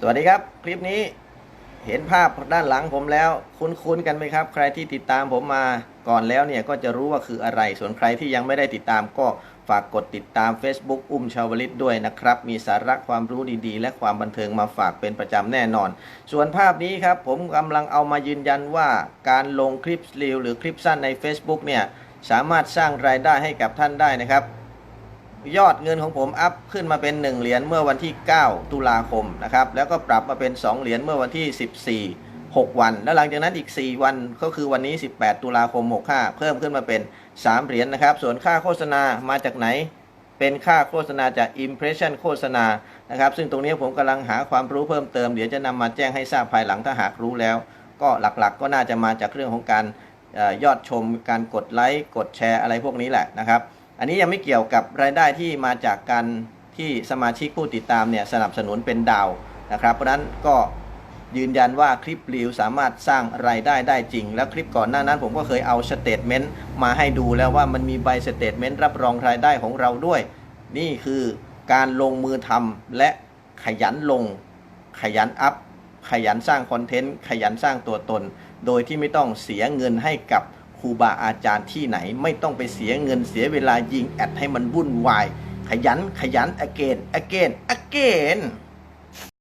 สวัสดีครับ คลิปนี้เห็นภาพด้านหลังผมแล้ว คุ้นๆกันไหมครับ ใครที่ติดตามผมมาก่อนแล้วเนี่ยก็จะรู้ว่าคืออะไร ส่วนใครที่ยังไม่ได้ติดตามก็ฝากกดติดตาม Facebook อุ้มชาวลิตด้วยนะครับ มีสาระความรู้ดีๆ และความบันเทิงมาฝากเป็นประจำแน่นอน ส่วนภาพนี้ครับ ผมกำลังเอามายืนยันว่าการลงคลิปรีวหรือคลิปสั้นใน Facebook เนี่ยสามารถสร้างรายได้ให้กับท่านได้นะครับ ยอดเงินของผมอัพขึ้นมาเป็น 1 เหรียญเมื่อวันที่ 9 ตุลาคมนะครับ แล้วก็ปรับมาเป็น 2 เหรียญเมื่อวันที่ 14 6 วัน แล้วหลังจากนั้นอีก 4 วันก็คือวันนี้ 18 ตุลาคม 65 เพิ่มขึ้นมาเป็น 3 เหรียญนะครับ ส่วนค่าโฆษณามาจากไหน เป็นค่าโฆษณาจาก Impression โฆษณานะครับ ซึ่งตรงนี้ผมกำลังหาความรู้เพิ่มเติม เดี๋ยวจะนำมาแจ้งให้ทราบภายหลังถ้าหากรู้แล้ว ก็หลักๆก็น่าจะมาจากเรื่องของการอยอดชม การกดไลค์ กดแชร์อะไรพวกนี้แหละนะครับ อันนี้ยังไม่เกี่ยวกับรายได้ที่มาจากการที่สมาชิกผู้ติดตามเนี่ยสนับสนุนเป็นดาวนะครับ เพราะนั้นก็ยืนยันว่าคลิปรีวสามารถสร้างรายได้ได้จริง แล้วคลิปก่อนหน้านั้นผมก็เคยเอาสเตทเมนต์มาให้ดูแล้วว่ามันมีใบสเตทเมนต์รับรองรายได้ของเราด้วย นี่คือการลงมือทำและขยันลง ขยันอัพ ขยันสร้างคอนเทนต์ ขยันสร้างตัวตน โดยที่ไม่ต้องเสียเงินให้กับ ครูบาอาจารย์ที่ไหนไม่ต้องไปเสียเงินเสียเวลายิงแอดให้มันวุ่นวาย ขยันขยันอเกนอเกนอเกน